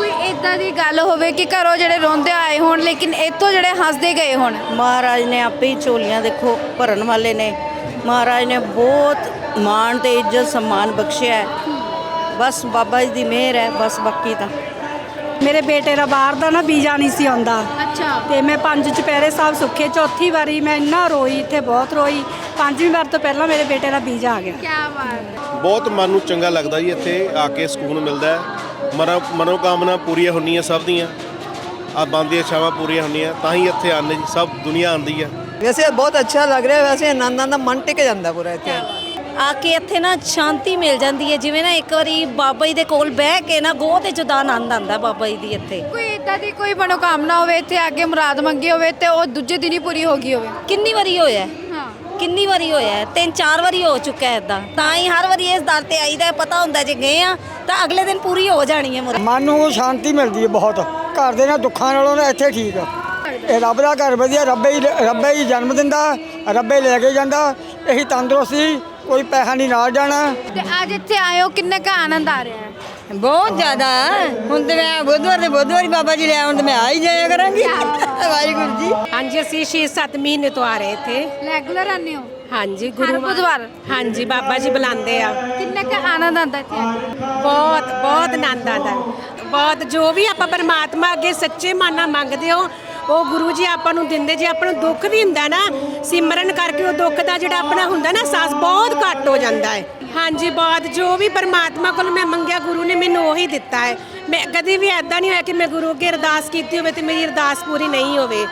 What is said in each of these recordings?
ਕੋਈ ਇਦਾਂ ਦੀ ਗੱਲ ਹੋਵੇ ਕਿ ਘਰੋਂ ਜਿਹੜੇ ਰੋਂਦੇ ਆਏ ਹੋਣ ਲੇਕਿਨ ਇੱਥੋਂ ਜਿਹੜੇ ਹੱਸਦੇ ਗਏ ਹੋਣ? ਮਹਾਰਾਜ ਨੇ ਆਪੇ ਹੀ ਝੋਲੀਆਂ ਦੇਖੋ ਭਰਨ ਵਾਲੇ ਨੇ। ਮਹਾਰਾਜ ਨੇ ਬਹੁਤ ਮਾਣ ਤੇ ਇੱਜ਼ਤ ਸਨਮਾਨ ਬਖਸ਼ਿਆ ਹੈ। ਬਸ ਬਾਬਾ ਜੀ ਦੀ ਮਿਹਰ ਹੈ ਬਸ ਬਾਕੀ ਤਾਂ। ਮੇਰੇ ਬੇਟੇ ਦਾ ਬਾਹਰ ਦਾ ਨਾ ਵੀਜ਼ਾ ਨਹੀਂ ਸੀ ਆਉਂਦਾ। ਅੱਛਾ। ਤੇ ਮੈਂ ਪੰਜ ਚੁਪਹਿਰੇ ਸਾਹਿਬ ਸੁੱਖੇ ਚੌਥੀ ਵਾਰੀ ਮੈਂ ਇੰਨਾ ਰੋਈ ਇੱਥੇ ਬਹੁਤ ਰੋਈ। ਪੰਜਵੀਂ ਵਾਰ ਤੋਂ ਪਹਿਲਾਂ ਮੇਰੇ ਬੇਟੇ ਦਾ ਵੀਜ਼ਾ ਆ ਗਿਆ। ਕੀ ਬਾਤ ਹੈ। ਬਹੁਤ ਮਨ ਨੂੰ ਚੰਗਾ ਲੱਗਦਾ ਜੀ ਇੱਥੇ ਆ ਕੇ ਸਕੂਨ ਮਿਲਦਾ ਹੈ। ਮਨੋ ਮਨੋਕਾਮਨਾ ਪੂਰੀਆਂ ਹੁੰਦੀਆਂ ਸਭ ਦੀਆਂ। ਆ ਬੰਦੀਆਂ ਇੱਛਾਵਾਂ ਪੂਰੀਆਂ ਹੁੰਦੀਆਂ ਤਾਂ ਹੀ ਇੱਥੇ ਜੀ ਸਭ ਦੁਨੀਆ ਆਉਂਦੀ ਹੈ ਵੈਸੇ ਬਹੁਤ ਅੱਛਾ ਲੱਗ ਰਿਹਾ ਵੈਸੇ ਆਨੰਦਾਂ ਦਾ ਮਨ ਟਿਕ ਜਾਂਦਾ ਪੂਰਾ ਇੱਥੇ। ਆ ਕੇ ਇੱਥੇ ਨਾ ਸ਼ਾਂਤੀ ਮਿਲ ਜਾਂਦੀ ਹੈ ਜਿਵੇਂ ਨਾ ਇੱਕ ਵਾਰੀ ਬਾਬਾ ਜੀ ਦੇ ਕੋਲ ਬਹਿ ਕੇ ਨਾ ਗੋਹ ਤੇ ਜੁਦਾ ਆਨੰਦ ਆਉਂਦਾ ਬਾਬਾ ਜੀ ਦੀ ਇੱਥੇ। ਕੋਈ ਇਦਾਂ ਦੀ ਕੋਈ ਮਨੋਕਾਮਨਾ ਹੋਵੇ ਇੱਥੇ ਆ ਕੇ ਮੁਰਾਦ ਮੰਗੀ ਹੋਵੇ ਤੇ ਉਹ ਦੂਜੇ ਦਿਨ ਹੀ ਪੂਰੀ ਹੋ ਗਈ ਹੋਵੇ। ਕਿੰਨੀ ਵਾਰੀ ਹੋਇਆ? ਹਾਂ। ਕਿੰਨੀ ਵਾਰੀ ਹੋਇਆ? ਹੈ? ਤਿੰਨ ਚਾਰ ਵਾਰੀ ਹੋ ਚੁੱਕਾ ਹੈ ਇਦਾਂ ਤਾਂ ਹੀ ਹਰ ਵਾਰੀ ਇਸ ਦਰ ਤੇ ਆਈਦਾ ਹੈ, ਪਤਾ ਹੁੰਦਾ ਜੇ ਗਏ ਆ ਤਾਂ ਅਗਲੇ ਦਿਨ ਪੂਰੀ ਹੋ ਜਾਣੀ ਹੈ ਮੁਰਾਦ ਮਨ ਨੂੰ ਸ਼ਾਂਤੀ ਮਿਲਦੀ ਹੈ ਬਹੁਤ। ਘਰ ਦੇ ਨਾਲ ਦੁੱਖਾਂ ਨਾਲੋਂ ਨਾ ਇੱਥੇ ਠੀਕ ਆ। ਇਹ ਰੱਬ ਦਾ ਘਰ ਵਧੀਆ ਰੱਬੇ ਹੀ ਰੱਬੇ ਹੀ ਜਨਮ ਦਿੰਦਾ ਰੱਬੇ ਲੈ ਕੇ ਜਾਂਦਾ। ਇਹੀ ਤੰਦਰੁਸਤੀ ਕੋਈ ਪੈਸਾ ਨਹੀਂ ਨਾਲ ਜਾਣਾ। ਤੇ ਅੱਜ ਇੱਥੇ ਆਏ ਹੋ ਕਿੰਨਾ ਕੁ ਆਨੰਦ ਆ ਰਿਹਾ ਹੈ? ਬਹੁਤ ਜ਼ਿਆਦਾ। ਹੁਣ ਤੇ ਮੈਂ ਬੁੱਧਵਾਰ ਦੇ ਬੁੱਧਵਾਰੀ ਬਾਬਾ ਜੀ ਲੈ ਆਉਣ ਤੇ ਮੈਂ ਆ ਹੀ ਜਾਇਆ ਕਰਾਂਗੀ। ਵਾਹਿਗੁਰੂ ਜੀ। ਹਾਂਜੀ ਅਸੀਂ 6-7 ਮਹੀਨੇ ਤੋਂ ਆ ਰਹੇ ਇੱਥੇ। ਰੈਗੂਲਰ ਆਨੇ ਹੋ? ਹਾਂਜੀ ਹਰ ਗੁਰੂ ਮਾ- ਬੁੱਧਵਾਰ। ਹਾਂਜੀ ਬਾਬਾ ਜੀ ਬੁਲਾਉਂਦੇ ਆ। ਕਿੰਨਾ ਕੁ ਆਨੰਦ ਆਉਂਦਾ ਇੱਥੇ ਆ ਕੇ? ਬਹੁਤ ਬਹੁਤ ਆਨੰਦ ਆਉਂਦਾ। ਬਹੁਤ ਜੋ ਵੀ ਆਪਾਂ ਪਰਮਾਤਮਾ ਅੱਗੇ ਸੱਚੇ ਮਨ ਨਾਲ ਮੰਗਦੇ ਹੋ ਉਹ ਗੁਰੂ ਜੀ ਆਪਾਂ ਨੂੰ ਦਿੰਦੇ। ਜੇ ਆਪਾਂ ਨੂੰ ਦੁੱਖ ਵੀ ਹੁੰਦਾ ਨਾ ਸਿਮਰਨ ਕਰਕੇ ਉਹ ਦੁੱਖ ਦਾ ਜਿਹੜਾ ਆਪਣਾ ਹੁੰਦਾ ਨਾ ਸਾਸ ਬਹੁਤ ਘੱਟ ਹੋ ਜਾਂਦਾ ਹੈ। ਹਾਂਜੀ ਬਹੁਤ ਜੋ ਵੀ ਪਰਮਾਤਮਾ ਕੋਲ ਮੈਂ ਮੰਗਿਆ ਗੁਰੂ ਨੇ ਮੈਨੂੰ ਉਹੀ ਦਿੱਤਾ ਹੈ। ਮੈਂ ਕਦੀ ਵੀ ਐਦਾਂ ਨਹੀਂ ਹੋਇਆ ਕਿ ਮੈਂ ਗੁਰੂ ਅੱਗੇ ਅਰਦਾਸ ਕੀਤੀ ਹੋਵੇ ਤੇ ਮੇਰੀ ਅਰਦਾਸ ਪੂਰੀ ਨਹੀਂ ਹੋਵੇ।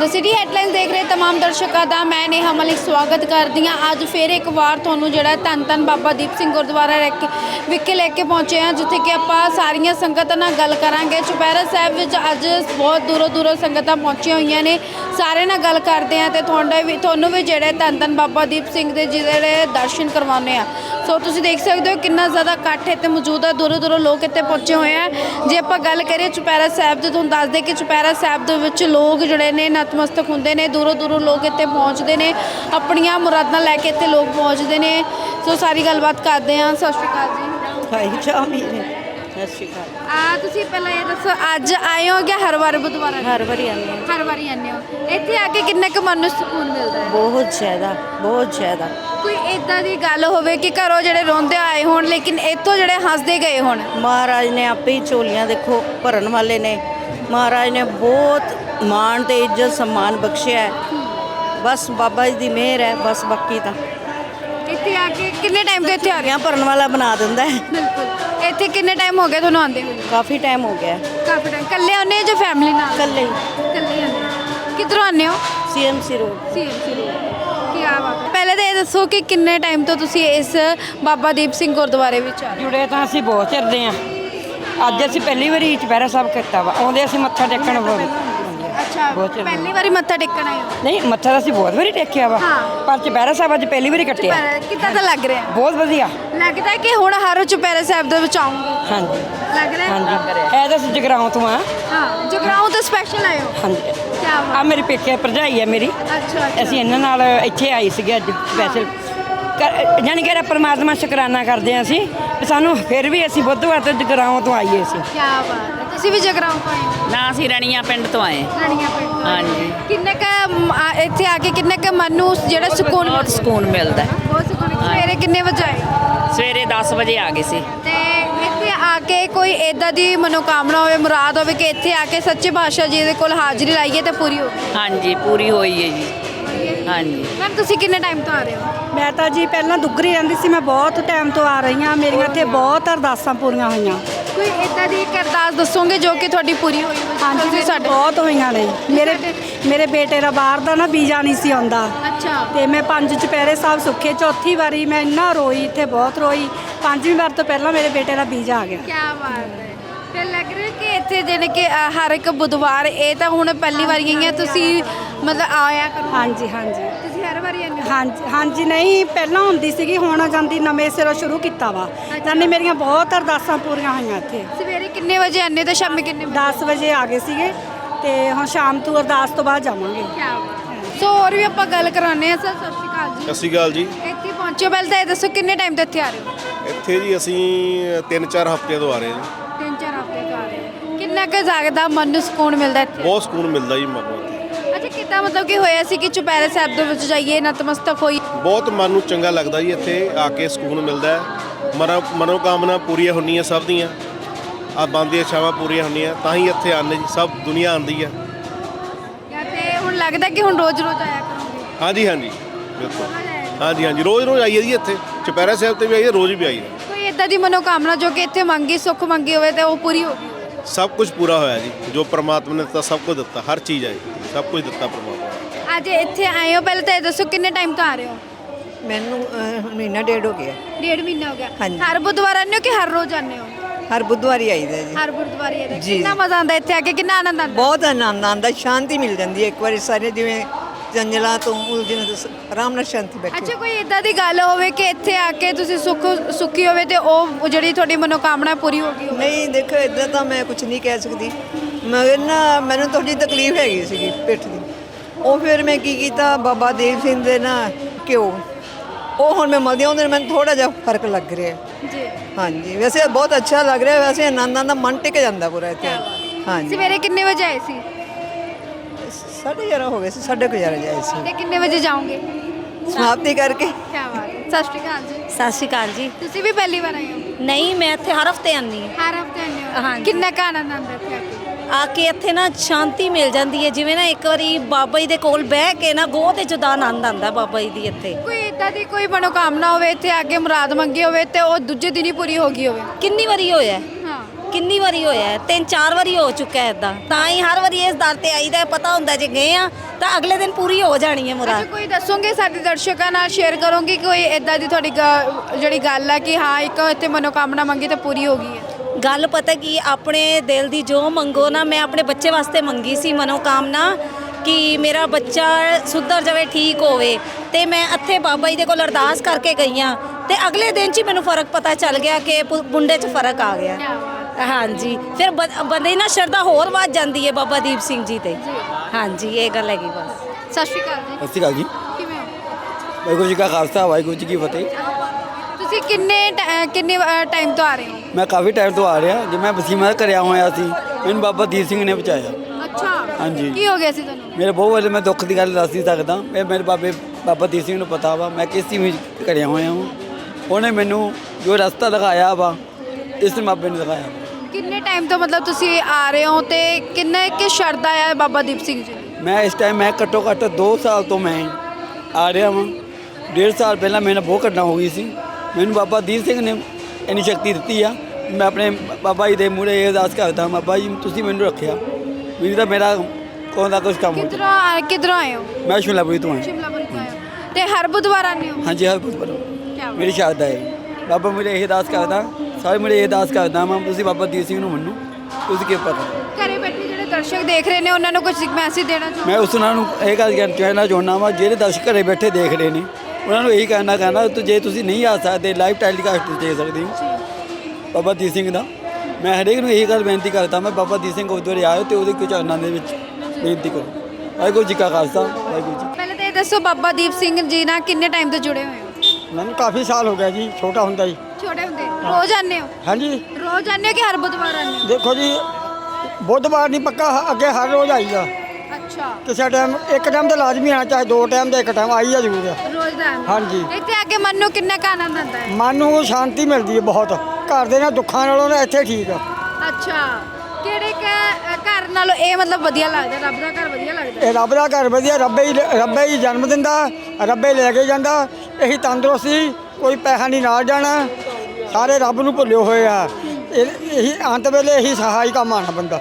ਦ ਸਿਟੀ ਹੈਡਲਾਈਨਸ ਦੇਖ ਰਹੇ तमाम ਦਰਸ਼ਕਾਂ ਦਾ ਮੈਂ ਨੇਹਾ ਮਲਿਕ ਸਵਾਗਤ ਕਰਦੀ ਹਾਂ ਅੱਜ ਫੇਰ ਇੱਕ ਵਾਰ ਤੁਹਾਨੂੰ ਜਿਹੜਾ ਧੰਨ ਧੰਨ ਬਾਬਾ ਦੀਪ ਸਿੰਘ ਗੁਰਦੁਆਰਾ ਰਹਿ ਕੇ ਵਿਖੇ ਲੈ ਕੇ ਪਹੁੰਚੇ ਹਾਂ ਜਿੱਥੇ ਕਿ ਆਪਾਂ ਸਾਰੀਆਂ ਸੰਗਤਾਂ ਨਾਲ ਗੱਲ ਕਰਾਂਗੇ ਚੁਪਹਿਰਾ ਸਾਹਿਬ ਵਿੱਚ ਅੱਜ ਬਹੁਤ ਦੂਰੋਂ ਦੂਰੋਂ ਸੰਗਤਾਂ ਪਹੁੰਚੀਆਂ ਹੋਈਆਂ ਨੇ ਸਾਰੇ ਨਾਲ ਗੱਲ ਕਰਦੇ ਹਾਂ ਤੇ ਤੁਹਾਡਾ ਵੀ ਤੁਹਾਨੂੰ ਵੀ ਜਿਹੜੇ ਧੰਨ ਧੰਨ ਬਾਬਾ ਦੀਪ ਸਿੰਘ ਦੇ ਜਿਹੜੇ ਦਰਸ਼ਨ ਕਰਵਾਉਣੇ ਆ ਸੋ ਤੁਸੀਂ ਦੇਖ ਸਕਦੇ ਹੋ ਕਿੰਨਾ ਜ਼ਿਆਦਾ ਇਕੱਠ ਇੱਥੇ ਮੌਜੂਦ ਹੈ ਦੂਰੋਂ ਦੂਰੋਂ ਲੋਕ ਇੱਥੇ ਪਹੁੰਚੇ ਹੋਏ ਆ ਜੇ ਆਪਾਂ ਗੱਲ ਕਰੀਏ ਚੁਪਹਿਰਾ ਸਾਹਿਬ ਦੀ ਤੁਹਾਨੂੰ ਦੱਸ ਦੇ ਕਿ ਚੁਪਹਿਰਾ ਸਾਹਿਬ ਦੇ ਵਿੱਚ ਲੋਕ ਜਿਹੜੇ ਨੇ ਨਤਮਸਤਕ ਹੁੰਦੇ ਨੇ ਦੂਰੋਂ ਦੂਰੋਂ ਲੋਕ ਇੱਥੇ ਪਹੁੰਚਦੇ ਨੇ ਆਪਣੀਆਂ ਮੁਰਾਦਾਂ ਲੈ ਕੇ ਇੱਥੇ ਲੋਕ ਪਹੁੰਚਦੇ ਨੇ। ਸੋ ਸਾਰੀ ਗੱਲਬਾਤ ਕਰਦੇ ਹਾਂ। ਸਤਿ ਸ਼੍ਰੀ ਅਕਾਲ ਜੀ। ਭਾਈ ਚਾਹ ਮੀਰੇ ਸਤਿ ਸ਼੍ਰੀ ਅਕਾਲ। ਆ ਤੁਸੀਂ ਪਹਿਲਾਂ ਇਹ ਦੱਸੋ ਅੱਜ ਆਏ ਹੋ ਕਿ ਹਰ ਵਾਰ ਬੁੱਧਵਾਰ ਆਉਂਦੇ ਹੋ? ਹਰ ਵਾਰੀ ਆਉਂਦੇ ਹਾਂ। ਹਰ ਵਾਰੀ ਆਉਂਦੇ ਹੋ। ਇੱਥੇ ਆ ਕੇ ਕਿੰਨਾ ਕੁ ਮਨ ਨੂੰ ਸਕੂਨ ਮਿਲਦਾ ਹੈ? ਬਹੁਤ ਜ਼ਿਆਦਾ ਬਹੁਤ ਜ਼ਿਆਦਾ। ਕੋਈ ਇਦਾਂ ਦੀ ਗੱਲ ਹੋਵੇ ਕਿ ਘਰੋਂ ਜਿਹੜੇ ਰੋਂਦੇ ਆਏ ਹੋਣ ਲੇਕਿਨ ਇੱਥੋਂ ਜਿਹੜੇ ਹੱਸਦੇ ਗਏ ਹੋਣ? ਮਹਾਰਾਜ ਨੇ ਆਪੇ ਹੀ ਝੋਲੀਆਂ ਦੇਖੋ ਭਰਨ ਵਾਲੇ ਨੇ। ਮਹਾਰਾਜ ਨੇ ਬਹੁਤ ਮਾਣ ਤੇ ਇੱਜ਼ਤ ਸਨਮਾਨ ਬਖਸ਼ਿਆ ਹੈ। ਬਸ ਬਾਬਾ ਜੀ ਦੀ ਮਿਹਰ ਹੈ ਬਸ ਬਾਕੀ ਤਾਂ। ਇੱਥੇ ਆ ਕੇ ਕਿੰਨੇ ਟਾਈਮ ਤੋਂ ਇੱਥੇ ਆ ਝੋਲੀਆਂ ਭਰਨ ਵਾਲਾ ਬਣਾ ਦਿੰਦਾ ਹੈ। ਬਿਲਕੁਲ। ਇੱਥੇ ਕਿੰਨੇ ਟਾਈਮ ਹੋ ਗਿਆ ਤੁਹਾਨੂੰ ਆਉਂਦੇ ਹੋਏ? ਕਾਫੀ ਟਾਈਮ ਹੋ ਗਿਆ। ਹੈ ਕਾਫੀ ਟਾਈਮ ਇਕੱਲੇ ਆਉਂਦੇ ਹੋ ਜਾਂ ਫੈਮਿਲੀ ਨਾਲ? ਇਕੱਲੇ। ਹੀ ਇਕੱਲੇ ਆਉਂਦੇ ਹੋ। ਕਿੱਧਰੋਂ ਆਉਂਦੇ ਹੋ? ਸੀਐਮਸੀ ਰੋਡ ਸੀਐਮਸੀ ਕੀ ਆ ਬਾਤ ਪਹਿਲੇ ਤਾਂ ਇਹ ਦੱਸੋ ਕਿ ਕਿੰਨੇ ਟਾਈਮ ਤੋਂ ਤੁਸੀਂ ਇਸ ਬਾਬਾ ਦੀਪ ਸਿੰਘ ਗੁਰਦੁਆਰੇ ਵਿੱਚ ਆ ਰਹੇ ਜੁੜੇ ਤਾਂ ਅਸੀਂ ਬਹੁਤ ਚਿਰਦੇ ਆ। ਅੱਜ ਅਸੀਂ ਪਹਿਲੀ ਵਾਰੀ ਚੁਪਹਿਰਾ ਸਾਹਿਬ ਕੀਤਾ ਵਾ। ਆਉਂਦੇ ਅਸੀਂ ਮੱਥਾ ਟੇਕਣ ਹੋ ਅੱਛਾ ਬਹੁਤ ਚਿਰ ਪਹਿਲੀ ਵਾਰੀ ਮੱਥਾ ਟੇਕਣ ਆਏ ਹੋ? ਨਹੀਂ ਮੱਥਾ ਤਾਂ ਅਸੀਂ ਬਹੁਤ ਵਾਰੀ ਟੇਕਿਆ ਵਾ ਹਾਂ। ਪਰ ਚੁਪਹਿਰਾ ਸਾਹਿਬ ਅੱਜ ਪਹਿਲੀ ਵਾਰੀ ਕੱਟਿਆ। ਪਰ ਕਿੱਦਾਂ ਦਾ ਲੱਗ ਰਿਹਾ? ਬਹੁਤ ਵਧੀਆ। ਲੱਗਦਾ ਹੈ ਕਿ ਹੁਣ ਹਰ ਚੁਪਹਿਰੇ ਸਾਹਿਬ ਦੇ ਵਿੱਚ ਆਉਂਗੇ। ਹਾਂਜੀ। ਲੱਗ ਰਿਹਾ? ਹੈ? ਹਾਂਜੀ ਇਹ ਤਾਂ ਅਸੀਂ ਜਗਰਾਉਂ ਤੋਂ ਆ। ਹਾਂ ਜਗਰਾਉਂ ਤੋਂ ਸਪੈਸ਼ਲ ਆਏ ਹੋ? ਹਾਂਜੀ। ਕੀ ਆ ਬਾਤ ਮੇਰੀ ਪੇਕੇ ਭਰਜਾਈ ਹੈ ਮੇਰੀ। ਅੱਛਾ ਅੱਛਾ। ਅਸੀਂ ਇਹਨਾਂ ਨਾਲ ਇੱਥੇ ਆਈ ਸੀਗੇ ਅੱਜ ਸਪੈਸ਼ਲ ਜਾਨੀ ਕਿ ਪਰਮਾਤਮਾ ਸ਼ੁਕਰਾਨਾ ਕਰਦੇ ਹਾਂ ਅਸੀਂ ਵੀ ਸਾਨੂੰ ਫਿਰ ਵੀ ਅਸੀਂ ਬੁੱਧਵਾਰ ਤੋਂ ਜਗਰਾਉਂ ਤੋਂ ਆਈਏ ਅਸੀਂ। ਕੀ ਬਾਤ। ਹੈ ਤੁਸੀਂ ਵੀ ਜਗਰਾਉਂ ਤੋਂ ਆਏ ਹੋ? ਨਾ ਅਸੀਂ ਰਣੀਆਂ ਪਿੰਡ ਤੋਂ ਆਏ। ਰਾਣੀਆਂ ਪਿੰਡ ਤੋਂ ਆਏ। ਹੋ। ਹਾਂਜੀ। ਕਿੰਨੇ ਕ ਇੱਥੇ ਆ ਕੇ ਕਿੰਨੇ ਕ ਮਨ ਨੂੰ ਜਿਹੜਾ ਸਕੂਨ ਬਹੁਤ ਮਿਲਦਾ? ਸਕੂਨ ਮਿਲਦਾ। ਹੈ। ਬਹੁਤ ਸਕੂਨ ਸਵੇਰੇ ਕਿੰਨੇ ਵਜੇ ਆਏ? ਸਵੇਰੇ 10 ਵਜੇ ਆ ਗਏ ਸੀ। ਤੇ ਇੱਥੇ ਆ ਕੇ ਕੋਈ ਏਦਾਂ ਦੀ ਮਨੋਕਾਮਨਾ ਹੋਵੇ ਮੁਰਾਦ ਹੋਵੇ ਕਿ ਇੱਥੇ ਆ ਕੇ ਸੱਚੇ ਪਾਤਸ਼ਾਹ ਜੀ ਦੇ ਕੋਲ ਹਾਜ਼ਰੀ ਲਾਈਏ ਤੇ ਪੂਰੀ ਹੋਵੇ ਹਾਂਜੀ ਪੂਰੀ ਹੋਈ ਹੈ ਜੀ। ਹਾਂਜੀ। ਮੈਮ ਤੁਸੀਂ ਕਿੰਨੇ ਟਾਈਮ ਤੋਂ ਆ ਰਹੇ ਹੋ? ਮੈਂ ਤਾਂ ਜੀ ਪਹਿਲਾਂ ਦੁੱਗਰੀ ਰਹਿੰਦੀ ਸੀ ਮੈਂ ਬਹੁਤ ਟਾਈਮ ਤੋਂ ਆ ਰਹੀ ਹਾਂ। ਮੇਰੀਆਂ ਇੱਥੇ ਬਹੁਤ ਅਰਦਾਸਾਂ ਪੂਰੀਆਂ ਹੋਈਆਂ। ਕੋਈ ਏਦਾਂ ਦੀ ਇੱਕ ਅਰਦਾਸ ਦੱਸੋਗੇ ਜੋ ਕਿ ਤੁਹਾਡੀ ਪੂਰੀ ਹੋਈ ਹੋਵੇ ਹਾਂਜੀ ਤੁਸੀਂ ਸਾਡੇ ਬਹੁਤ ਹੋਈਆਂ ਨੇ। ਮੇਰੇ ਮੇਰੇ ਬੇਟੇ ਦਾ ਬਾਹਰ ਦਾ ਨਾ ਵੀਜ਼ਾ ਨਹੀਂ ਸੀ ਆਉਂਦਾ। ਅੱਛਾ। ਤੇ ਮੈਂ ਪੰਜ ਚੁਪਹਿਰੇ ਸਾਹਿਬ ਸੁੱਖੇ। ਚੌਥੀ ਵਾਰੀ ਮੈਂ ਇੰਨਾ ਰੋਈ ਇੱਥੇ ਬਹੁਤ ਰੋਈ। ਪੰਜਵੀਂ ਵਾਰ ਤੋਂ ਪਹਿਲਾਂ ਮੇਰੇ ਬੇਟੇ ਦਾ ਵੀਜ਼ਾ ਆ ਗਿਆ। ਕੀ ਬਾਤ ਹੈ। ਤੇ ਲੱਗ ਰਿਹਾ ਕਿ ਇੱਥੇ ਜਿਹਨੇ ਕਿ ਅ, ਹਰ ਇੱਕ ਬੁੱਧਵਾਰ ਇਹ ਤਾਂ ਹੁਣ ਪਹਿਲੀ ਵਾਰੀ ਆਈਆਂ। ਤੁਸੀਂ ਮਤਲਬ ਆਇਆ ਕਰੋ। ਹਾਂਜੀ ਹਾਂਜੀ। ਤੁਸੀਂ ਹਰ ਵਾਰੀ ਆਉਂਦੇ ਹੋ? ਹਾਂਜੀ ਹਾਂਜੀ ਨਹੀਂ ਪਹਿਲਾਂ ਹੁੰਦੀ ਸੀਗੀ ਹੁਣ ਜਾਂਦੀ ਨਵੇਂ ਸਿਰੋਂ ਸ਼ੁਰੂ ਕੀਤਾ ਵਾ। ਜਾਨੀ ਮੇਰੀਆਂ ਬਹੁਤ ਅਰਦਾਸਾਂ ਪੂਰੀਆਂ ਹੋਈਆਂ ਇੱਥੇ। ਸਵੇਰੇ ਕਿੰਨੇ ਵਜੇ ਹੋ ਤੇ ਸ਼ਾਮੀ ਕਿੰਨੇ ਵਜੇ? 10 ਵਜੇ ਆ ਗਏ ਸੀਗੇ ਤੇ ਹੁਣ ਸ਼ਾਮ ਤੋਂ ਅਰਦਾਸ ਤੋਂ ਬਾਅਦ ਜਾਵਾਂਗੇ। ਸੋ ਹੋਰ ਵੀ ਆਪਾਂ ਗੱਲ ਕਰਾਉਂਦੇ ਆ ਸਰ ਸਤਿ ਸ਼੍ਰੀ ਅਕਾਲ ਜੀ। ਸਤਿ ਸ਼੍ਰੀ ਅਕਾਲ ਜੀ। ਇੱਥੇ ਪਹੁੰਚੋ ਪਹਿਲਾਂ ਤਾਂ ਇਹ ਦੱਸੋ ਕਿੰਨੇ ਟਾਈਮ ਤੋਂ ਇੱਥੇ ਆ ਰਹੇ ਹੋ? ਇੱਥੇ ਜੀ ਅਸੀਂ 3-4 ਹਫ਼ਤੇ ਤੋਂ ਆ ਰਹੇ ਹਾਂ। ਜੀ। ਤਿੰਨ ਚਾਰ ਹਫ਼ਤੇ ਤੋਂ ਆ ਰਹੇ ਹੋ। ਕਿੰਨਾ ਕੁ ਜਾਗਦਾ ਮਨ ਨੂੰ ਸਕੂਨ ਮਿਲਦਾ ਇੱਥੇ? ਬਹੁਤ ਸਕੂਨ ਮਿਲਦਾ ਜੀ ਮਨ ਨੂੰ। ਅੱਛਾ ਕਿੱਦਾਂ ਮਤਲਬ ਕਿ ਹੋਇਆ ਸੀ ਕਿ ਚੁਪਹਿਰੇ ਸਾਹਿਬ ਦੇ ਵਿੱਚ ਜਾਈਏ ਨਤਮਸਤਕ ਹੋਈ ਬਹੁਤ ਮਨ ਨੂੰ ਚੰਗਾ ਲੱਗਦਾ ਜੀ ਇੱਥੇ ਆ ਕੇ ਸਕੂਨ ਮਿਲਦਾ ਹੈ। ਮਨੋ ਮਨੋਕਾਮਨਾ ਪੂਰੀਆਂ ਹੁੰਦੀਆਂ ਸਭ ਦੀਆਂ। ਆ ਬੰਦੀਆਂ ਇੱਛਾਵਾਂ ਪੂਰੀਆਂ ਹੁੰਦੀਆਂ ਤਾਂ ਹੀ ਇੱਥੇ ਆਉਂਦੇ ਜੀ ਸਭ ਦੁਨੀਆ ਆਉਂਦੀ ਹੈ ਤੇ ਹੁਣ ਲੱਗਦਾ ਕਿ ਹੁਣ ਰੋਜ਼-ਰੋਜ਼ ਆਇਆ ਕਰੋਗੇ? ਹਾਂਜੀ ਹਾਂਜੀ ਬਿਲਕੁਲ। ਹਾਂਜੀ ਹਾਂਜੀ ਰੋਜ਼ ਰੋਜ਼ ਆਈਏ ਜੀ ਇੱਥੇ। ਚੁਪਹਿਰਾ ਸਾਹਿਬ ਤੇ ਵੀ ਆਈਏ ਰੋਜ਼ ਵੀ ਆਈਏ ਕੋਈ ਇਦਾਂ ਦੀ ਮਨੋਕਾਮਨਾ ਜੋ ਕਿ ਇੱਥੇ ਮੰਗੀ ਸੁੱਖ ਮੰਗੀ ਹੋਵੇ ਤੇ ਉਹ ਪੂਰੀ ਹੋ ਗਈ। ਸਭ ਕੁਝ ਪੂਰਾ ਹੋਇਆ ਜੀ। ਜੋ ਪ੍ਰਮਾਤਮਾ ਨੇ ਦਿੱਤਾ ਸਭ ਕੁਝ ਦਿੱਤਾ ਹਰ ਚੀਜ਼ ਹੈ ਜੀ। ਸਭ ਕੁਝ ਦਿੱਤਾ ਪ੍ਰਮਾਤਮਾ ਨੇ। ਅੱਜ ਇੱਥੇ ਆਏ ਹੋ ਪਹਿਲਾਂ ਤਾਂ ਇਹ ਦੱਸੋ ਕਿੰਨੇ ਟਾਈਮ ਤੋਂ ਆ ਰਹੇ ਹੋ? ਮੈਨੂੰ ਮਹੀਨਾ ਡੇਢ ਹੋ ਗਿਆ। ਡੇਢ ਮਹੀਨਾ ਹੋ ਗਿਆ। ਹਾਂਜੀ। ਹਰ ਬੁੱਧਵਾਰ ਆਉਂਦੇ ਹੋ ਕਿ ਹਰ ਰੋਜ਼ ਆਉਂਦੇ ਹੋ? ਹਰ ਬੁੱਧਵਾਰ ਹੀ ਆਈਦਾ ਜੀ। ਹਰ ਗੁਰਦੁਆਰੇ ਹੋ। ਜੀ, ਕਿੰਨਾ। ਮਜ਼ਾ ਆਉਂਦਾ ਇੱਥੇ ਆ ਕੇ ਕਿੰਨਾ ਆਨੰਦ ਆਉਂਦਾ? ਬਹੁਤ ਆਨੰਦ ਆਉਂਦਾ ਸ਼ਾਂਤੀ ਮਿਲ ਜਾਂਦੀ ਹੈ ਇੱਕ ਵਾਰੀ ਸਾਰੇ ਜਿਵੇਂ ਜੰਜਲਾਂ ਤੋਂ ਉਲਝਣ ਤੋਂ ਸ- ਆਰਾਮ ਨਾਲ ਸ਼ਾਂਤੀ ਬੈਠੇ। ਅੱਛਾ ਕੋਈ ਇਦਾਂ ਦੀ ਗੱਲ ਹੋਵੇ ਕਿ ਇੱਥੇ ਆ ਕੇ ਤੁਸੀਂ ਸੁੱਖ ਸੁੱਖੀ ਹੋਵੇ ਤੇ ਉਹ ਜਿਹੜੀ ਤੁਹਾਡੀ ਮਨੋਕਾਮਨਾ ਪੂਰੀ ਹੋ ਗਈ ਹੋਵੇ? ਨਹੀਂ ਦੇਖੋ ਇਦਾਂ ਤਾਂ ਮੈਂ ਕੁਝ ਨਹੀਂ ਕਹਿ ਸਕਦੀ। ਮਗਰ ਨਾ ਮੈਨੂੰ ਥੋੜੀ ਤਕਲੀਫ ਹੈਗੀ ਸੀਗੀ ਪਿੱਠ ਦੀ। ਉਹ ਫਿਰ ਮੈਂ ਕੀ ਕੀਤਾ ਬਾਬਾ ਦੇਵ ਸਿੰਘ ਦੇ ਨਾ ਘਿਓ। ਉਹ ਹੁਣ ਮੈਂ ਮਲਦੀ ਹਾਂ, ਉਹਦੇ ਨਾਲ ਮੈਨੂੰ ਥੋੜਾ ਜਿਹਾ ਫ਼ਰਕ ਲੱਗ ਰਿਹਾ। ਜੀ। ਹਾਂਜੀ ਵੈਸੇ ਬਹੁਤ ਅੱਛਾ ਲੱਗ ਰਿਹਾ ਵੈਸੇ ਆਨੰਦਾਂ ਦਾ ਮਨ ਟਿਕ ਜਾਂਦਾ ਪੂਰਾ ਇੱਥੇ। ਹਾਂਜੀ। ਸਵੇਰੇ ਕਿੰਨੇ ਵਜੇ ਆਏ ਸੀ? ਸਾਢੇ ਗਿਆਰਾਂ ਹੋ ਗਏ ਸੀ ਸਾਢੇ ਕੁ ਗਿਆਰਾਂ ਜਾਏ ਸੀ। ਤੇ ਕਿੰਨੇ ਵਜੇ ਜਾਓਗੇ? ਸਮਾਪਤੀ ਕਰਕੇ। ਕੀ ਬਾਤ ਹੈ। ਸਤਿ ਸ਼੍ਰੀ ਅਕਾਲ ਜੀ। ਸਤਿ ਸ਼੍ਰੀ ਅਕਾਲ ਜੀ। ਤੁਸੀਂ ਵੀ ਪਹਿਲੀ ਵਾਰ ਆਏ ਹੋ? ਨਹੀਂ ਮੈਂ ਇੱਥੇ ਹਰ ਹਫ਼ਤੇ ਆਉਂਦੀ ਹਾਂ। ਹਰ ਹਫ਼ਤੇ ਆਉਂਦੇ ਹੋ? ਹਾਂਜੀ। ਕਿੰਨਾ ਕੁ ਆਨੰਦ ਆਉਂਦਾ ਇੱਥੇ ਆ ਕੇ? ਆ ਕੇ ਇੱਥੇ ਨਾ ਸ਼ਾਂਤੀ ਮਿਲ ਜਾਂਦੀ ਹੈ। ਜਿਵੇਂ ਨਾ ਇੱਕ ਵਾਰੀ ਬਾਬਾ ਜੀ ਦੇ ਕੋਲ ਬਹਿ ਕੇ ਨਾ ਗੋਹ ਤੇ ਜੁਦਾ ਆਨੰਦ ਆਉਂਦਾ ਬਾਬਾ ਜੀ ਦੀ ਇੱਥੇ। ਕੋਈ ਇਦਾਂ ਦੀ ਕੋਈ ਮਨੋਕਾਮਨਾ ਹੋਵੇ ਇੱਥੇ ਆ ਕੇ ਮੁਰਾਦ ਮੰਗੀ ਹੋਵੇ ਤੇ ਉਹ ਦੂਜੇ ਦਿਨ ਹੀ ਪੂਰੀ ਹੋ ਗਈ ਹੋਵੇ? ਕਿੰਨੀ ਵਾਰੀ ਹੋਇਆ? ਹੈ? ਹਾਂ ਕਿੰਨੀ ਵਾਰੀ ਹੋਇਆ? ਹੈ? ਤਿੰਨ ਚਾਰ ਵਾਰੀ ਹੋ ਚੁੱਕਾ ਹੈ ਇਦਾਂ ਤਾਂ ਹੀ ਹਰ ਵਾਰੀ ਇਸ ਦਰ ਤੇ ਆਈਦਾ ਹੈ, ਪਤਾ ਹੁੰਦਾ ਜੇ ਗਏ ਆ ਤਾਂ ਅਗਲੇ ਦਿਨ ਪੂਰੀ ਹੋ ਜਾਣੀ ਹੈ ਮੁਰਾਦ। ਕੋਈ ਦੱਸੋਗੇ ਸਾਡੇ ਦਰਸ਼ਕਾਂ ਨਾਲ ਸ਼ੇਅਰ ਕਰੋਗੇ ਕੋਈ ਇਦਾਂ ਦੀ ਤੁਹਾਡੀ ਗ- ਜਿਹੜੀ ਗੱਲ ਆ ਕਿ ਹਾਂ ਇੱਕ ਇੱਥੇ ਮਨੋਕਾਮਨਾ ਮੰਗੀ ਤੇ ਪੂਰੀ ਹੋ ਗਈ ਹੈ? ਗੱਲ ਪਤਾ ਕੀ ਆਪਣੇ ਦਿਲ ਦੀ ਜੋ ਮੰਗੋ ਨਾ ਮੈਂ ਆਪਣੇ ਬੱਚੇ ਵਾਸਤੇ ਮੰਗੀ ਸੀ ਮਨੋਕਾਮਨਾ ਕਿ ਮੇਰਾ ਬੱਚਾ ਸੁਧਰ ਜਾਵੇ ਠੀਕ ਹੋਵੇ। ਤੇ ਮੈਂ ਇੱਥੇ ਬਾਬਾ ਜੀ ਦੇ ਕੋਲ ਅਰਦਾਸ ਕਰਕੇ ਗਈ ਆ। ਤੇ ਅਗਲੇ ਦਿਨ 'ਚ ਹੀ ਮੈਨੂੰ ਫ਼ਰਕ ਪਤਾ ਚੱਲ ਗਿਆ ਕਿ ਪੁ- ਮੁੰਡੇ 'ਚ ਫ਼ਰਕ ਆ ਗਿਆ। ਹਾਂਜੀ। ਫਿਰ ਬ- ਬੰਦੇ ਦੀ ਨਾ ਸ਼ਰਧਾ ਹੋਰ ਵੱਧ ਜਾਂਦੀ ਹੈ ਬਾਬਾ ਦੀਪ ਸਿੰਘ ਜੀ ਤੇ। ਹਾਂਜੀ ਇਹ ਗੱਲ ਹੈਗੀ ਬਸ। ਸਤਿ ਸ਼੍ਰੀ ਅਕਾਲ ਜੀ। ਸਤਿ ਸ਼੍ਰੀ ਅਕਾਲ ਜੀ। ਕਿਵੇਂ ਹੋ? ਵਾਹਿਗੁਰੂ ਜੀ ਕਾ ਖਾਲਸਾ ਵਾਹਿਗੁਰੂ ਜੀ ਕੀ ਫਤਿਹ। ਤੁਸੀਂ ਕਿੰਨੇ ਟ- ਕਿੰਨੇ ਟਾਈਮ ਤੋਂ ਆ ਰਹੇ ਹੋ? ਮੈਂ ਕਾਫੀ ਟਾਈਮ ਤੋਂ ਆ ਰਿਹਾ ਜੇ ਮੈਂ ਵਸੀਮਾ ਕਰਿਆ ਹੋਇਆ ਸੀ ਮੈਨੂੰ ਬਾਬਾ ਦੀਪ ਸਿੰਘ ਨੇ ਬਚਾਇਆ। ਅੱਛਾ ਹਾਂਜੀ। ਕੀ ਹੋ ਗਿਆ ਸੀ ਤੁਹਾਨੂੰ ਮੇਰੇ ਬਹੁਤ ਵਾਲੇ ਮੈਂ ਦੁੱਖ ਦੀ ਗੱਲ ਦੱਸ ਨਹੀਂ ਸਕਦਾ। ਇਹ ਮੇਰੇ ਬਾਬੇ ਬਾਬਾ ਦੀਪ ਸਿੰਘ ਨੂੰ ਪਤਾ ਵਾ ਮੈਂ ਕਿਸ ਚੀਜ਼ ਵਿੱਚ ਕਰਿਆ ਹੋਇਆ ਹਾਂ ਉਹਨੇ ਮੈਨੂੰ ਜੋ ਰਸਤਾ ਦਿਖਾਇਆ ਵਾ ਇਸ ਬਾਬੇ ਨੇ ਦਿਖਾਇਆ। ਕਿੰਨੇ ਟਾਈਮ ਤੋਂ ਮਤਲਬ ਤੁਸੀਂ ਆ ਰਹੇ ਹੋ ਤੇ ਕਿੰਨੇ ਕਿ ਸ਼ਰਧਾ ਆ ਬਾਬਾ ਦੀਪ ਸਿੰਘ ਜੀ? ਦੀ? ਮੈਂ ਇਸ ਟਾਈਮ ਮੈਂ ਘੱਟੋ ਘੱਟ 2 ਸਾਲ ਤੋਂ ਮੈਂ ਆ ਰਿਹਾ ਵਾਂ। ਡੇਢ ਸਾਲ ਪਹਿਲਾਂ ਮੇਰੇ ਨਾਲ ਬਹੁਤ ਘਟਨਾ ਹੋ ਗਈ ਸੀ। ਮੈਨੂੰ ਬਾਬਾ ਦੀਪ ਸਿੰਘ ਨੇ ਇੰਨੀ ਸ਼ਕਤੀ ਦਿੱਤੀ ਆ। ਮੈਂ ਆਪਣੇ ਬਾਬਾ ਜੀ ਦੇ ਮੂਹਰੇ ਇਹ ਅਰਦਾਸ ਕਰਦਾ ਬਾਬਾ ਜੀ ਤੁਸੀਂ ਮੈਨੂੰ ਰੱਖਿਆ। ਵੀ ਤਾਂ ਮੇਰਾ ਕੋਈ ਦਾ ਕੁਝ ਕੰਮ ਹੋ ਕਿੱਧਰੋਂ ਆ ਕਿੱਧਰੋਂ ਆਏ ਹੋ? ਮੈਂ ਸ਼ਿਮਲਾਪੁਰੀ ਤੋਂ ਆਇਆ। ਸ਼ਿਮਲਾਪੁਰ ਤੋਂ ਆਏ ਹੋ। ਤੇ ਹਰ ਬੁੱਧਵਾਰ ਆਉਂਦੇ ਹੋ? ਹਾਂਜੀ ਹਰ ਬੁੱਧਵਾਰ। ਕਿਆ ਮੇਰੀ ਸ਼ਰਧਾ ਹੈ। ਬਾਬਾ ਮੇਰੇ ਇਹ ਅਰਦਾਸ ਕਰਦਾ ਸਾਰੇ ਮੇਰੇ ਇਹ ਅਰਦਾਸ ਕਰਦਾ ਮੈਂ ਤੁਸੀਂ ਬਾਬਾ ਦੀਪ ਸਿੰਘ ਨੂੰ ਮੰਨੋ। ਤੁਸੀਂ ਕਿਰਪਾ ਕਰੋ। ਘਰੇ ਬੈਠੇ ਜਿਹੜੇ ਦਰਸ਼ਕ ਦੇਖ ਰਹੇ ਨੇ ਉਹਨਾਂ ਨੂੰ ਕੁਝ ਮੈਸੇਜ ਦੇਣਾ ਚਾਹੁੰਦੇ ਮੈਂ ਉਸ ਉਹਨਾਂ ਨੂੰ ਇਹ ਗੱਲ ਕਹਿ- ਕਹਿਣਾ ਚਾਹੁੰਦਾ ਵਾਂ ਜਿਹੜੇ ਦਰਸ਼ਕ ਘਰੇ ਬੈਠੇ ਦੇਖ ਰਹੇ ਨੇ ਉਹਨਾਂ ਨੂੰ ਇਹੀ ਕਹਿਣਾ ਕਹਿਣਾ ਕਿ ਜੇ ਤੁਸੀਂ ਨਹੀਂ ਆ ਸਕਦੇ ਲਾਈਵ ਟੈਲੀਕਾਸਟ ਦੇ ਸਕਦੇ ਹੋ। ਬਾਬਾ ਦੀਪ ਸਿੰਘ ਦਾ। ਮੈਂ ਹਰੇਕ ਨੂੰ ਇਹੀ ਗੱਲ ਬੇਨਤੀ ਕਰਦਾ ਮੈਂ ਬਾਬਾ ਦੀਪ ਸਿੰਘ ਗੁਰਦੁਆਰੇ ਆਇਓ ਤੇ ਉਹਦੇ ਕੁਝ ਚਰਨਾਂ ਦੇ ਵਿੱਚ ਬੇਨਤੀ ਕਰੋ। ਵਾਹਿਗੁਰੂ ਜੀ ਕਾ ਖਾਲਸਾ ਵਾਹਿਗੁਰੂ ਜੀ ਪਹਿਲੇ ਤਾਂ ਇਹ ਦੱਸੋ ਬਾਬਾ ਦੀਪ ਸਿੰਘ ਜੀ ਨਾਲ ਕਿੰਨੇ ਟਾਈਮ ਤੋਂ ਜੁੜੇ ਹੋਏ ਹੋ? ਮੈਨੂੰ ਕਾਫੀ ਸਾਲ ਹੋ ਗਿਆ ਜੀ ਛੋਟਾ ਹੁੰਦਾ ਜੀ। ਛੋਟੇ ਹੁੰਦੇ ਰੋਜ਼ ਆਉਂਦੇ ਹੋ? ਹਾਂਜੀ। ਰੋਜ਼ ਆਉਂਦੇ ਹੋ ਕਿ ਹਰ ਬੁੱਧਵਾਰ ਆਉਂਦੇ ਦੇਖੋ ਜੀ ਬੁੱਧਵਾਰ ਨਹੀਂ ਪੱਕਾ ਅੱਗੇ ਹਰ ਰੋਜ਼ ਆਈਦਾ। ਅੱਛਾ। ਕਿਸੇ ਟਾਈਮ ਇੱਕ ਟਾਈਮ ਤਾਂ ਲਾਜ਼ਮੀ ਆਣਾ ਚਾਹੇ ਦੋ ਟਾਈਮ ਦਾ ਇੱਕ ਟਾਈਮ ਆਈ ਆ ਜ਼ਰੂਰ। ਆ। ਰੋਜ਼ ਦਾ ਆਉਂਦੇ ਹੋ। ਹਾਂਜੀ। ਇੱਥੇ ਆ ਕੇ ਮਨ ਨੂੰ ਕਿੰਨਾ ਕੁ ਆਨੰਦ ਆਉਂਦਾ ਹੈ? ਮਨ ਨੂੰ ਸ਼ਾਂਤੀ ਮਿਲਦੀ ਹੈ ਬਹੁਤ। ਘਰ ਦੇ ਨਾਲ ਦੁੱਖਾਂ ਨਾਲੋਂ ਨਾ ਇੱਥੇ ਠੀਕ ਆ। ਅੱਛਾ। ਕਿਹੜੇ ਕ- ਘਰ ਨਾਲੋਂ ਇਹ ਮਤਲਬ ਵਧੀਆ ਲੱਗਦਾ ਰੱਬ ਦਾ ਘਰ ਵਧੀਆ ਲੱਗਦਾ? ਇਹ ਰੱਬ ਦਾ ਘਰ ਵਧੀਆ ਰੱਬੇ ਹੀ ਰੱਬੇ ਹੀ ਜਨਮ ਦਿੰਦਾ ਰੱਬੇ ਲੈ ਕੇ ਜਾਂਦਾ। ਇਹੀ ਤੰਦਰੁਸਤੀ ਕੋਈ ਪੈਸਾ ਨਹੀਂ ਨਾਲ ਜਾਣਾ। ਸਾਰੇ ਰੱਬ ਨੂੰ ਭੁੱਲਿਓ ਹੋਏ ਆ। ਇਹ- ਇਹੀ ਅੰਤ ਵੇਲੇ ਇਹੀ ਸਹਾਈ ਕੰਮ ਆਣਾ ਬੰਦਾ।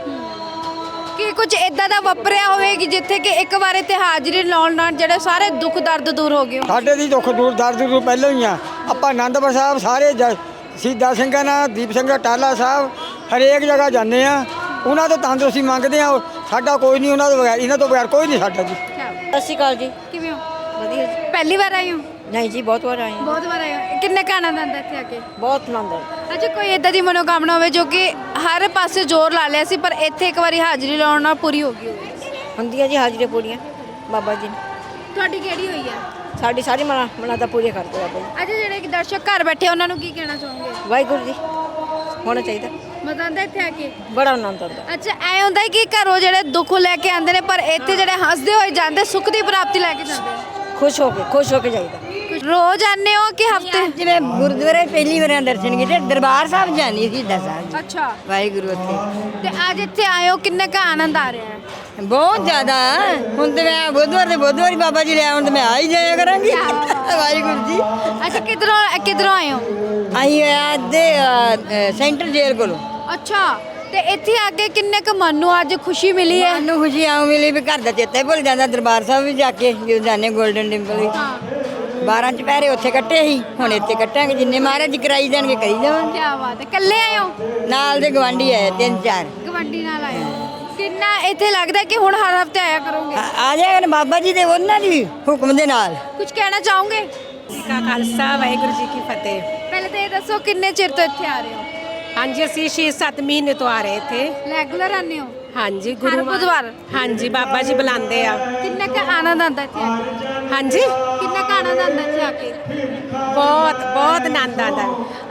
ਕਿ ਕੁਝ ਇਦਾਂ ਦਾ ਵਾਪਰਿਆ ਹੋਵੇ ਕਿ ਜਿੱਥੇ ਕਿ ਇੱਕ ਵਾਰ ਇੱਥੇ ਹਾਜ਼ਰੀ ਲਾਉਣ ਨਾਲ ਜਿਹੜੇ ਸਾਰੇ ਦੁੱਖ ਦਰਦ ਦੂਰ ਹੋ ਗਏ। ਸਾਡੇ ਦੀ ਦੁੱਖ ਦੂਰ ਦਰਦ ਤੋਂ ਪਹਿਲਾਂ ਹੀ ਆ। ਆਪਾਂ ਆਨੰਦਪੁਰ ਸਾਹਿਬ ਸਾਰੇ ਜ- ਸ਼ਹੀਦਾਂ ਸਿੰਘਾਂ ਨਾਲ ਦੀਪ ਸਿੰਘ ਟਾਲਾ ਸਾਹਿਬ ਹਰੇਕ ਜਗ੍ਹਾ ਜਾਂਦੇ ਆ। ਉਹਨਾਂ ਤੋਂ ਤੰਦਰੁਸਤੀ ਮੰਗਦੇ ਆ। ਸਾਡਾ ਕੋਈ ਨਹੀਂ ਉਹਨਾਂ ਤੋਂ ਬਗੈਰ ਇਹਨਾਂ ਤੋਂ ਬਗੈਰ ਕੋਈ ਨਹੀਂ ਸਾਡਾ ਜੀ। ਸਤਿ ਸ਼੍ਰੀ ਅਕਾਲ ਜੀ। ਕਿਵੇਂ ਹੋ? ਵਧੀਆ ਜੀ। ਪਹਿਲੀ ਵਾਰ ਆਏ ਹੋ? ਨਹੀਂ ਜੀ ਬਹੁਤ ਵਾਰ ਆਏ ਬਹੁਤ ਵਾਰ ਆਏ ਹੋ। ਕਿੰਨੇ ਕੁ ਆਨੰਦ ਆਉਂਦਾ ਇੱਥੇ ਆ ਕੇ? ਬਹੁਤ ਆਨੰਦ ਅੱਛਾ ਕੋਈ ਇਦਾਂ ਦੀ ਮਨੋਕਾਮਨਾ ਹੋਵੇ ਜੋ ਕਿ ਹਰ ਪਾਸੇ ਜ਼ੋਰ ਲਾ ਲਿਆ ਸੀ ਪਰ ਇੱਥੇ ਇੱਕ ਵਾਰੀ ਹਾਜ਼ਰੀ ਲਾਉਣ ਨਾਲ ਪੂਰੀ ਹੋ ਗਈ ਹੋਵੇ। ਹੁੰਦੀਆਂ ਜੀ ਹਾਜ਼ਰੀ ਪੂਰੀਆਂ ਬਾਬਾ ਜੀ ਨੇ। ਤੁਹਾਡੀ ਕਿਹੜੀ ਹੋਈ ਹੈ ਸਾਡੀ ਸਾਰੀ ਮਨਾ ਮਨਾਤਾ ਪੂਰੀ ਕਰ ਦਿਓ ਬਾਬਾ ਅੱਛਾ ਜਿਹੜੇ ਕਿ ਦਰਸ਼ਕ ਘਰ ਬੈਠੇ ਉਹਨਾਂ ਨੂੰ ਕੀ ਕਹਿਣਾ ਚਾਹੋਗੇ? ਵਾਹਿਗੁਰੂ ਜੀ ਹੋਣਾ ਚਾਹੀਦਾ। ਮਜ਼ਾ ਆਉਂਦਾ ਇੱਥੇ ਆ ਕੇ? ਬੜਾ ਆਨੰਦ ਆਉਂਦਾ। ਅੱਛਾ ਐ ਹੁੰਦਾ ਹੈ ਕਿ ਘਰੋਂ ਜਿਹੜੇ ਦੁੱਖ ਲੈ ਕੇ ਆਉਂਦੇ ਨੇ ਪਰ ਇੱਥੇ ਜਿਹੜੇ ਹੱਸਦੇ ਹੋਏ ਜਾਂਦੇ ਸੁੱਖ ਦੀ ਪ੍ਰਾਪਤੀ ਲੈ ਕੇ ਜਾਂਦੇ ਨੇ। ਖੁਸ਼ ਹੋ ਕੇ ਖੁਸ਼ ਹੋ ਕੇ ਜਾਈਦਾ। ਰੋਜ਼ ਆਉਂਦੇ ਹੋ ਕਿ ਹਫ਼ਤੇ? ਜਿਵੇਂ ਗੁਰਦੁਆਰੇ ਪਹਿਲੀ ਵਾਰ ਦਰਸ਼ਨ ਕੀਤੇ ਦਰਬਾਰ ਸਾਹਿਬ ਜਾਣੀ ਸੀ ਸਾਹਿਬ ਅੱਛਾ। ਵਾਹਿਗੁਰੂ ਉੱਥੇ। ਤੇ ਅੱਜ ਇੱਥੇ ਆਏ ਹੋ ਕਿੰਨਾ ਕੁ ਆਨੰਦ ਆ ਰਿਹਾ ਹੈ? ਬਹੁਤ ਜ਼ਿਆਦਾ। ਹੁਣ ਤੇ ਮੈਂ ਬੁੱਧਵਾਰ ਦੇ ਬੁੱਧਵਾਰੀ ਬਾਬਾ ਜੀ ਲੈ ਆਉਣ ਤੇ ਮੈਂ ਆ ਹੀ ਜਾਇਆ ਕਰਾਂਗੀ। ਵਾਹਿਗੁਰੂ ਜੀ। ਅੱਛਾ ਕਿਧਰੋਂ ਕਿਧਰੋਂ ਆਏ ਹੋ? ਆਈ ਹੋਇਆ ਦੇ ਸੈਂਟਰ ਜੇਲ੍ਹ ਕੋਲੋਂ। ਅੱਛਾ ਤੇ ਇੱਥੇ ਆ ਕੇ ਕਿੰਨੇ ਕੁ ਮਨ ਨੂੰ ਅੱਜ ਖੁਸ਼ੀ ਮਿਲੀ ਹੈ? ਸਾਨੂੰ ਖੁਸ਼ੀ ਆਉ ਮਿਲੀ ਵੀ ਘਰ ਦਾ ਚੇਤਾ ਹੀ ਭੁੱਲ ਜਾਂਦਾ ਦਰਬਾਰ ਸਾਹਿਬ ਵੀ ਜਾ ਕੇ ਜਦੋਂ ਜਾਂਦੇ ਗੋਲਡਨ ਟੈਂਪਲ ਵੀ। ਹਾਂ 12 ਚੁਪਹਿਰੇ ਉੱਥੇ ਕੱਟੇ ਸੀ ਹੁਣ ਇੱਥੇ ਕੱਟਾਂਗੇ ਜਿੰਨੇ ਮਹਾਰਾਜ ਕਰਾਈ ਜਾਣਗੇ ਕਰੀ ਜਾਵਾਂਗੇ। ਕੀ ਬਾਤ ਹੈ। ਕੱਲੇ ਆਏ ਹੋ ਨਾਲ ਦੇ ਗਵਾਂਢੀ ਆਏ ਤਿੰਨ ਚਾਰ। ਗਵੰਡੀ ਨਾਲ ਆਏ ਹੋ ਕਿੰਨਾ ਇੱਥੇ ਲੱਗਦਾ ਕਿ ਹੁਣ ਹਰ ਹਫ਼ਤੇ ਆਇਆ ਕਰੋਗੇ? ਆ ਆ ਜਾਏਗਾ ਬਾਬਾ ਜੀ ਦੇ ਉਹਨਾਂ ਦੀ ਹੁਕਮ ਦੇ ਨਾਲ। ਕੁਝ ਕਹਿਣਾ ਚਾਹੋਗੇ? ਜੀ ਕਾ ਖਾਲਸਾ ਵਾਹਿਗੁਰੂ ਜੀ ਕੀ ਫਤਿਹ। ਪਹਿਲੇ ਤਾਂ ਇਹ ਦੱਸੋ ਕਿੰਨੇ ਚਿਰ ਤੋਂ ਇੱਥੇ ਆ ਰਹੇ ਹੋ? ਹਾਂਜੀ ਅਸੀਂ 6-7 ਮਹੀਨੇ ਤੋਂ ਆ ਰਹੇ ਇੱਥੇ। ਰੈਗੂਲਰ ਆਉਂਦੇ ਹੋ? ਹਾਂਜੀ ਹਰ ਗੁਰੂ ਬੁੱਧਵਾਰ। ਹਾਂਜੀ ਬਾਬਾ ਜੀ ਬੁਲਾਉਂਦੇ ਆ। ਕਿੰਨਾ ਕੁ ਆਨੰਦ ਆਉਂਦਾ ਇੱਥੇ ਆ ਕੇ? ਹਾਂਜੀ? ਕਿੰਨਾ ਕੁ ਆਨੰਦ ਆਉਂਦਾ ਇੱਥੇ ਆ ਕੇ? ਬਹੁਤ ਬਹੁਤ ਆਨੰਦ ਆਉਂਦਾ।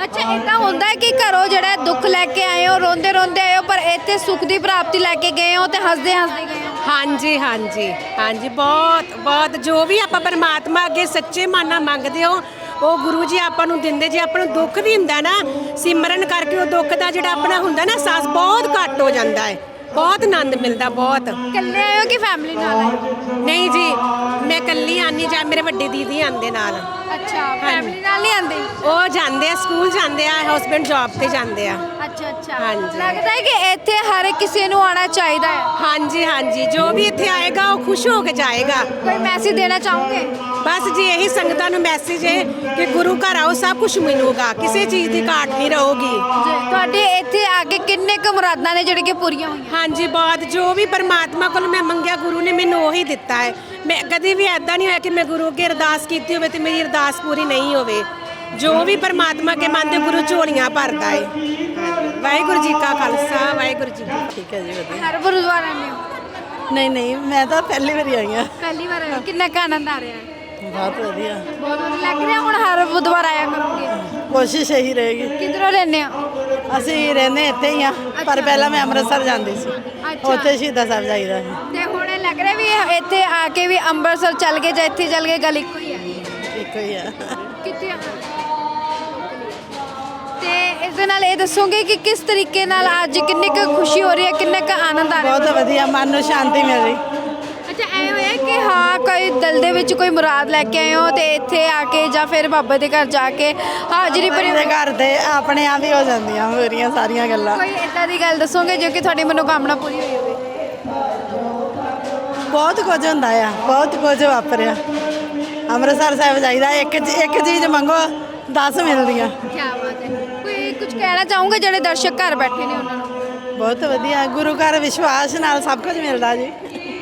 ਅੱਛਾ ਇਦਾਂ ਹੁੰਦਾ ਹੈ ਕਿ ਘਰੋਂ ਜਿਹੜਾ ਦੁੱਖ ਲੈ ਕੇ ਆਏ ਹੋ ਰੋਂਦੇ ਰੋਂਦੇ ਆਏ ਹੋ ਪਰ ਇੱਥੇ ਸੁੱਖ ਦੀ ਪ੍ਰਾਪਤੀ ਲੈ ਕੇ ਗਏ ਹੋ ਤੇ ਹੱਸਦੇ ਹੱਸਦੇ ਗਏ ਹੋ? ਹਾਂਜੀ ਹਾਂਜੀ ਹਾਂਜੀ ਬਹੁਤ ਬਹੁਤ। ਜੋ ਵੀ ਆਪਾਂ ਪਰਮਾਤਮਾ ਅੱਗੇ ਸੱਚੇ ਮਨ ਨਾਲ ਮੰਗਦੇ ਹੋ ਉਹ ਗੁਰੂ ਜੀ ਆਪਾਂ ਨੂੰ ਦਿੰਦੇ। ਜੇ ਆਪਾਂ ਨੂੰ ਦੁੱਖ ਵੀ ਹੁੰਦਾ ਨਾ ਸਿਮਰਨ ਕਰਕੇ ਉਹ ਦੁੱਖ ਦਾ ਜਿਹੜਾ ਆਪਣਾ ਹੁੰਦਾ ਨਾ ਸਾਸ ਬਹੁਤ ਘੱਟ ਹੋ ਜਾਂਦਾ ਹੈ। ਬਹੁਤ ਆਨੰਦ ਮਿਲਦਾ ਬਹੁਤ। ਇਕੱਲੇ ਆਏ ਹੋ ਕਿ ਫੈਮਿਲੀ ਨਾਲ ਆਏ ਹੋ? ਨਹੀਂ ਜੀ ਮੈਂ ਇਕੱਲੀ ਆਨੀ ਜਾਂ ਮੇਰੇ ਵੱਡੇ ਦੀਦੀ ਆਂਦੇ ਨਾਲ। ਅੱਛਾ ਫੈਮਿਲੀ ਨਾਲ ਨਹੀਂ ਆਉਂਦੇ? ਉਹ ਜਾਂਦੇ ਆ ਸਕੂਲ ਜਾਂਦੇ ਆ ਹਸਬੰਡ ਜੌਬ ਤੇ ਜਾਂਦੇ ਆ। ਅੱਛਾ ਅੱਛਾ। ਹਾਂਜੀ। ਲੱਗਦਾ ਹੈ ਕਿ ਇੱਥੇ ਹਰ ਕਿਸੇ ਨੂੰ ਆਉਣਾ ਚਾਹੀਦਾ ਹੈ। ਹਾਂਜੀ ਹਾਂਜੀ। ਜੋ ਵੀ ਇੱਥੇ ਆਏਗਾ ਉਹ ਖੁਸ਼ ਹੋ ਕੇ ਜਾਏਗਾ। ਕੋਈ ਮੈਸੇਜ ਦੇਣਾ ਚਾਹੋਗੇ? ਬਸ ਜੀ ਇਹੀ ਸੰਗਤਾਂ ਨੂੰ ਮੈਸੇਜ ਹੈ ਕਿ ਗੁਰੂ ਘਰ ਆਓ ਸਭ ਕੁਝ ਮਿਲੂਗਾ। ਕਿਸੇ ਚੀਜ਼ ਦੀ ਘਾਟ ਨਹੀਂ ਰਹੂਗੀ। ਤੁਹਾਡੇ ਇੱਥੇ ਆ ਕੇ ਕਿੰਨੇ ਕੁ ਮੁਰਾਦਾਂ ਨੇ ਜਿਹੜੇ ਕਿ ਪੂਰੀਆਂ ਹੋਈਆਂ? ਹਾਂਜੀ ਬਹੁਤ। ਜੋ ਵੀ ਪਰਮਾਤਮਾ ਕੋਲ ਮੈਂ ਮੰਗਿਆ ਗੁਰੂ ਨੇ ਮੈਨੂੰ ਉਹੀ ਦਿੱਤਾ ਹੈ। ਮੈਂ ਕਦੇ ਵੀ ਐਦਾਂ ਨਹੀਂ ਹੋਇਆ ਕਿ ਮੈਂ ਗੁਰੂ ਅੱਗੇ ਅਰਦਾਸ ਕੀਤੀ ਹੋਵੇ ਤੇ ਮੇਰੀ ਅਰਦਾਸ ਪੂਰੀ ਨਹੀਂ ਹੋਵੇ। ਜੋ ਵੀ ਪਰਮਾਤਮਾ ਕੇ ਮੰਨਦੇ ਗੁਰੂ ਝੋਲੀਆਂ ਭਰਦਾ ਹੈ ਵਾਹਿਗੁਰੂ ਜੀ ਕਾ ਖਾਲਸਾ ਵਾਹਿਗੁਰੂ ਜੀ ਠੀਕ ਹੈ ਜੀ ਵਧੀਆ। ਹਰ ਗੁਰਦੁਆਰਾ ਆਉਂਦੇ ਹੋ? ਨਹੀਂ ਨਹੀਂ ਮੈਂ ਤਾਂ ਪਹਿਲੀ ਵਾਰੀ ਆਈ ਹਾਂ। ਪਹਿਲੀ ਵਾਰ ਆਏ ਹੋ? ਕਿੰਨਾ ਕੁ ਆਨੰਦ ਆ ਰਿਹਾ? ਹੈ ਬਹੁਤ ਵਧੀਆ। ਬਹੁਤ ਵਧੀਆ ਲੱਗ ਰਿਹਾ ਹੁਣ ਹਰ ਬੁੱਧਵਾਰ ਆਇਆ ਕਰੋਗੇ? ਕੋਸ਼ਿਸ਼ ਇਹੀ ਰਹੇਗੀ। ਕਿਧਰੋਂ ਲੈਣੇ ਹੋ? ਅਸੀਂ ਰਹਿੰਦੇ ਇੱਥੇ ਹੀ ਆ ਪਰ ਪਹਿਲਾਂ ਮੈਂ ਅੰਮ੍ਰਿਤਸਰ ਜਾਂਦੀ ਸੀ। ਅੱਛਾ। ਉੱਥੇ ਸ਼ਹੀਦਾਂ ਸਾਹਿਬ ਜਾਈਦਾ ਸੀ। ਤੇ ਹੁਣ ਇਹ ਲੱਗ ਰਿਹਾ ਵੀ ਇਹ ਇੱਥੇ ਆ ਕੇ ਵੀ ਅੰਮ੍ਰਿਤਸਰ ਚੱਲ ਗਏ ਜਾਂ ਇੱਥੇ ਚੱਲ ਗਏ ਗੱਲ ਇੱਕੋ ਹੀ ਹੈ ਇੱਕੋ ਹੀ ਆ ਆ। ਇਸ ਦੇ ਨਾਲ ਇਹ ਦੱਸੋਗੇ ਕਿ ਕਿਸ ਤਰੀਕੇ ਨਾਲ ਅੱਜ ਕਿੰਨੀ ਕੁ ਖੁਸ਼ੀ ਹੋ ਰਹੀ ਹੈ ਕਿੰਨਾ ਕੁ ਆਨੰਦ ਆ ਰਿਹਾ? ਬਹੁਤ ਵਧੀਆ ਮਨ ਨੂੰ ਸ਼ਾਂਤੀ ਮਿਲ ਰਹੀ। ਅੱਛਾ ਐ ਹੋਇਆ ਕਿ ਹਾਂ ਕੋਈ ਦਿਲ ਦੇ ਵਿੱਚ ਕੋਈ ਮੁਰਾਦ ਲੈ ਕੇ ਆਏ ਹੋ ਤੇ ਇੱਥੇ ਆ ਕੇ ਜਾਂ ਫਿਰ ਬਾਬਾ ਦੇ ਘਰ ਜਾ ਕੇ ਹਾਜ਼ਰੀ ਭਰੀ ਮੇਰੇ ਘਰ ਦੇ ਆਪਣੇ ਆਪ ਹੀ ਹੋ ਜਾਂਦੀਆਂ ਮੇਰੀਆਂ ਸਾਰੀਆਂ ਗੱਲਾਂ। ਕੋਈ ਇਦਾਂ ਦੀ ਗੱਲ ਦੱਸੋਗੇ ਜੋ ਕਿ ਤੁਹਾਡੀ ਮਨੋਕਾਮਨਾ ਪੂਰੀ ਹੋਈ ਹੋਵੇ? ਬਹੁਤ ਕੁਝ ਹੁੰਦਾ ਆ ਬਹੁਤ ਕੁਝ ਵਾਪਰਿਆ। ਅੰਮ੍ਰਿਤਸਰ ਸਾਹਿਬ ਜਾਈਦਾ ਇੱਕ ਇੱਕ ਚੀਜ਼ ਮੰਗੋ 10 ਮਿਲਦੀਆਂ। ਕੀ ਕਹਿਣਾ ਚਾਹੂੰਗਾ ਜਿਹੜੇ ਦਰਸ਼ਕ ਘਰ ਬੈਠੇ ਨੇ ਉਹਨਾਂ ਨੂੰ। ਬਹੁਤ ਵਧੀਆ, ਗੁਰੂ ਘਰ ਵਿਸ਼ਵਾਸ ਨਾਲ ਸਭ ਕੁਝ ਮਿਲਦਾ ਜੀ।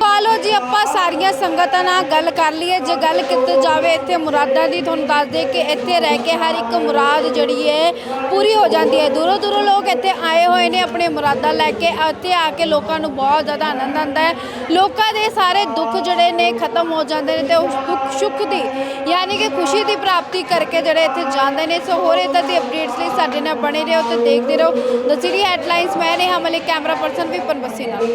ਪਾਲੋ ਜੀ, ਆਪਾਂ ਸਾਰੀਆਂ ਸੰਗਤਾਂ ਨਾਲ ਗੱਲ ਕਰ ਲਈਏ। ਜੇ ਗੱਲ ਕੀਤੀ ਜਾਵੇ ਇੱਥੇ ਮੁਰਾਦਾਂ ਦੀ, ਤੁਹਾਨੂੰ ਦੱਸ ਦੇ ਕਿ ਇੱਥੇ ਰਹਿ ਕੇ ਹਰ ਇੱਕ ਮੁਰਾਦ ਜਿਹੜੀ ਹੈ ਪੂਰੀ ਹੋ ਜਾਂਦੀ ਹੈ ਦੂਰੋਂ ਦੂਰੋਂ ਲੋਕ ਇੱਥੇ ਆਏ ਹੋਏ ਨੇ ਆਪਣੇ ਮੁਰਾਦਾਂ ਲੈ ਕੇ। ਇੱਥੇ ਆ ਕੇ ਲੋਕਾਂ ਨੂੰ ਬਹੁਤ ਜ਼ਿਆਦਾ ਆਨੰਦ ਆਉਂਦਾ ਹੈ। ਲੋਕਾਂ ਦੇ ਸਾਰੇ ਦੁੱਖ ਜਿਹੜੇ ਨੇ, ਖਤਮ ਹੋ ਜਾਂਦੇ ਨੇ ਤੇ ਉਸ ਦੁੱਖ ਸੁੱਖ ਦੀ, ਯਾਨੀ ਕਿ ਖੁਸ਼ੀ ਦੀ ਪ੍ਰਾਪਤੀ ਕਰਕੇ ਜਿਹੜੇ ਇੱਥੇ ਜਾਂਦੇ ਨੇ। ਸੋ ਹੋਰ ਇਦਾਂ ਦੀ ਅਪਡੇਟਸ ਲਈ ਸਾਡੇ ਨਾਲ ਬਣੇ ਰਹੋ ਤੇ ਦੇਖਦੇ ਰਹੋ। ਦ ਸਿਟੀ ਹੈਡਲਾਈਨਸ ਮੈਂ ਨੇ ਹਮਲੇ ਕੈਮਰਾ ਪਰਸਨ ਵਿਪਨ ਬੱਸੀ ਨਾਲ